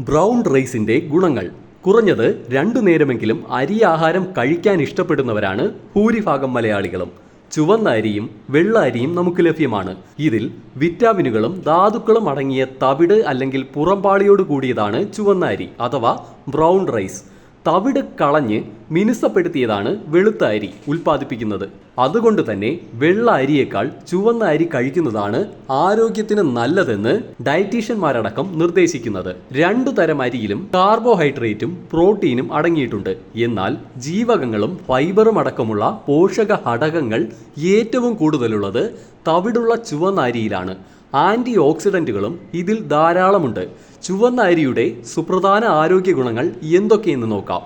Brown റൈസിന്റെ ഗുണങ്ങൾ. കുറഞ്ഞത് രണ്ടു നേരമെങ്കിലും അരി ആഹാരം കഴിക്കാൻ ഇഷ്ടപ്പെടുന്നവരാണ് ഭൂരിഭാഗം മലയാളികളും. ചുവന്ന അരിയും വെള്ള അരിയും നമുക്ക് ലഭ്യമാണ്. ഇതിൽ വിറ്റാമിനുകളും ധാതുക്കളും അടങ്ങിയ തവിട് അല്ലെങ്കിൽ പുറംപാളിയോട് കൂടിയതാണ് ചുവന്ന അരി അഥവാ ബ്രൗൺ റൈസ്. തവിട് കളഞ്ഞ് മിനുസപ്പെടുത്തിയതാണ് വെളുത്ത അരി ഉൽപ്പാദിപ്പിക്കുന്നത്. അതുകൊണ്ട് തന്നെ വെള്ള അരിയേക്കാൾ ചുവന്ന അരി കഴിക്കുന്നതാണ് ആരോഗ്യത്തിന് നല്ലതെന്ന് ഡയറ്റീഷ്യന്മാരടക്കം നിർദ്ദേശിക്കുന്നത്. രണ്ടു തരം അരിയിലും കാർബോഹൈഡ്രേറ്റും പ്രോട്ടീനും അടങ്ങിയിട്ടുണ്ട്. എന്നാൽ ജീവകങ്ങളും ഫൈബറും അടക്കമുള്ള പോഷക ഘടകങ്ങൾ ഏറ്റവും കൂടുതലുള്ളത് തവിടുള്ള ചുവന്ന അരിയിലാണ്. ആന്റി ഓക്സിഡന്റുകളും ഇതിൽ ധാരാളമുണ്ട്. ചുവന്ന അരിയുടെ സുപ്രധാന ആരോഗ്യ ഗുണങ്ങൾ എന്തൊക്കെയെന്ന് നോക്കാം.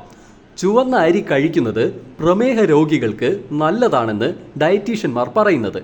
ചുവന്ന അരി കഴിക്കുന്നത് പ്രമേഹ രോഗികൾക്ക് നല്ലതാണെന്ന് ഡയറ്റീഷ്യന്മാർ പറയുന്നത്.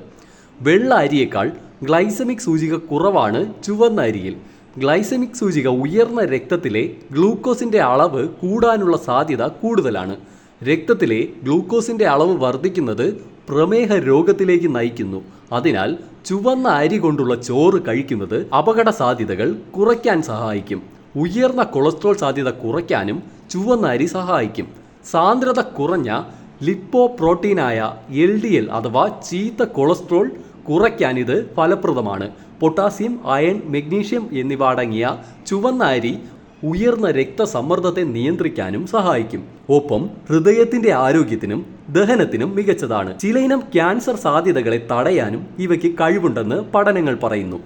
വെള്ള അരിയേക്കാൾ ഗ്ലൈസമിക് സൂചിക കുറവാണ് ചുവന്ന അരിയിൽ. ഗ്ലൈസമിക് സൂചിക ഉയർന്ന രക്തത്തിലെ ഗ്ലൂക്കോസിന്റെ അളവ് കൂടാനുള്ള സാധ്യത കൂടുതലാണ്. രക്തത്തിലെ ഗ്ലൂക്കോസിന്റെ അളവ് വർദ്ധിക്കുന്നത് പ്രമേഹ രോഗത്തിലേക്ക് നയിക്കുന്നു. അതിനാൽ ചുവന്ന അരി കൊണ്ടുള്ള ചോറ് കഴിക്കുന്നത് അപകട സാധ്യതകൾ കുറയ്ക്കാൻ സഹായിക്കും. ഉയർന്ന കൊളസ്ട്രോൾ സാധ്യത കുറയ്ക്കാനും ചുവന്ന അരി സഹായിക്കും. സാന്ദ്രത കുറഞ്ഞ ലിപ്പോ പ്രോട്ടീനായ എൽ ഡി എൽ അഥവാ ചീത്ത കൊളസ്ട്രോൾ കുറയ്ക്കാൻ ഇത് ഫലപ്രദമാണ്. പൊട്ടാസ്യം അയൺ മെഗ്നീഷ്യം എന്നിവ അടങ്ങിയ ചുവന്ന അരി ഉയർന്ന രക്തസമ്മർദ്ദത്തെ നിയന്ത്രിക്കാനും സഹായിക്കും. ഒപ്പം ഹൃദയത്തിന്റെ ആരോഗ്യത്തിനും ദഹനത്തിനും മികച്ചതാണ്. ചിലയിനം ക്യാൻസർ സാധ്യതകളെ തടയാനും ഇവയ്ക്ക് കഴിവുണ്ടെന്ന് പഠനങ്ങൾ പറയുന്നു.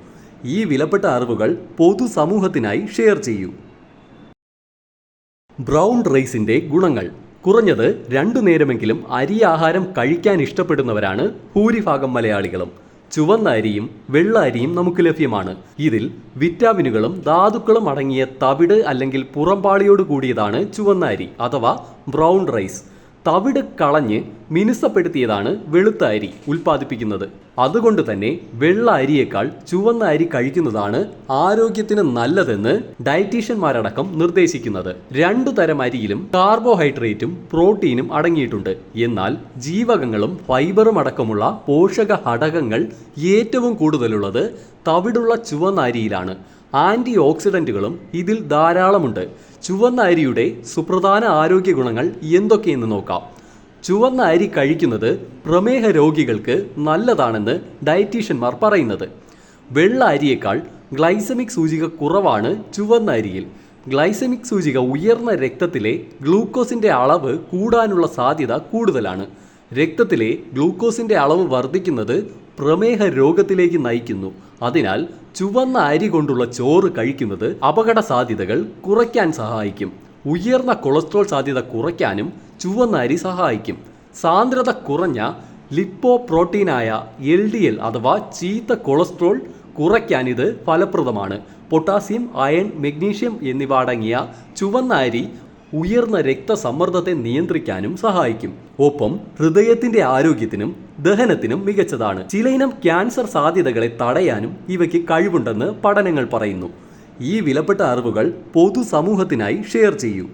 ഈ വിലപ്പെട്ട അറിവുകൾ പൊതുസമൂഹത്തിനായി ഷെയർ ചെയ്യൂ. ബ്രൗൺ റൈസിന്റെ ഗുണങ്ങൾ. കുറഞ്ഞത് രണ്ടു നേരമെങ്കിലും അരി ആഹാരം കഴിക്കാൻ ഇഷ്ടപ്പെടുന്നവരാണ് ഭൂരിഭാഗം മലയാളികളും. ചുവന്ന അരിയും വെള്ള അരിയും നമുക്ക് ലഭ്യമാണ്. ഇതിൽ വിറ്റാമിനുകളും ധാതുക്കളും അടങ്ങിയ തവിട് അല്ലെങ്കിൽ പുറംപാളിയോട് കൂടിയതാണ് ചുവന്ന അരി അഥവാ ബ്രൗൺ റൈസ്. തവിട് കളഞ്ഞ് മിനുസപ്പെടുത്തിയതാണ് വെളുത്ത അരി ഉൽപ്പാദിപ്പിക്കുന്നത്. അതുകൊണ്ട് തന്നെ വെള്ള അരിയേക്കാൾ ചുവന്ന അരി കഴിക്കുന്നതാണ് ആരോഗ്യത്തിന് നല്ലതെന്ന് ഡയറ്റീഷ്യന്മാരടക്കം നിർദ്ദേശിക്കുന്നത്. രണ്ടു തരം അരിയിലും കാർബോഹൈഡ്രേറ്റും പ്രോട്ടീനും അടങ്ങിയിട്ടുണ്ട്. എന്നാൽ ജീവകങ്ങളും ഫൈബറും അടക്കമുള്ള പോഷക ഘടകങ്ങൾ ഏറ്റവും കൂടുതലുള്ളത് തവിടുള്ള ചുവന്ന അരിയിലാണ്. ആന്റി ഓക്സിഡന്റുകളും ഇതിൽ ധാരാളമുണ്ട്. ചുവന്ന അരിയുടെ സുപ്രധാന ആരോഗ്യ ഗുണങ്ങൾ എന്തൊക്കെയെന്ന് നോക്കാം. ചുവന്ന അരി കഴിക്കുന്നത് പ്രമേഹ രോഗികൾക്ക് നല്ലതാണെന്ന് ഡയറ്റീഷ്യന്മാർ പറയുന്നത്. വെള്ള അരിയേക്കാൾ ഗ്ലൈസമിക് സൂചിക കുറവാണ് ചുവന്ന അരിയിൽ. ഗ്ലൈസമിക് സൂചിക ഉയർന്ന രക്തത്തിലെ ഗ്ലൂക്കോസിന്റെ അളവ് കൂടാനുള്ള സാധ്യത കൂടുതലാണ്. രക്തത്തിലെ ഗ്ലൂക്കോസിന്റെ അളവ് വർദ്ധിക്കുന്നത് പ്രമേഹ രോഗത്തിലേക്ക് നയിക്കുന്നു. അതിനാൽ ചുവന്ന അരി കൊണ്ടുള്ള ചോറ് കഴിക്കുന്നത് അപകട സാധ്യതകൾ കുറയ്ക്കാൻ സഹായിക്കും. ഉയർന്ന കൊളസ്ട്രോൾ സാധ്യത കുറയ്ക്കാനും ചുവന്ന അരി സഹായിക്കും. സാന്ദ്രത കുറഞ്ഞ ലിപ്പോ പ്രോട്ടീനായ എൽ ഡി എൽ അഥവാ ചീത്ത കൊളസ്ട്രോൾ കുറയ്ക്കാൻ ഇത് ഫലപ്രദമാണ്. പൊട്ടാസ്യം അയൺ മെഗ്നീഷ്യം എന്നിവ അടങ്ങിയ ചുവന്ന അരി ഉയർന്ന രക്തസമ്മർദ്ദത്തെ നിയന്ത്രിക്കാനും സഹായിക്കും. ഒപ്പം ഹൃദയത്തിന്റെ ആരോഗ്യത്തിനും ദഹനത്തിനും മികച്ചതാണ്. ചിലയിനം ക്യാൻസർ സാധ്യതകളെ തടയാനും ഇവയ്ക്ക് കഴിവുണ്ടെന്ന് പഠനങ്ങൾ പറയുന്നു. ഈ വിലപ്പെട്ട അറിവുകൾ പൊതുസമൂഹത്തിനായി ഷെയർ ചെയ്യൂ.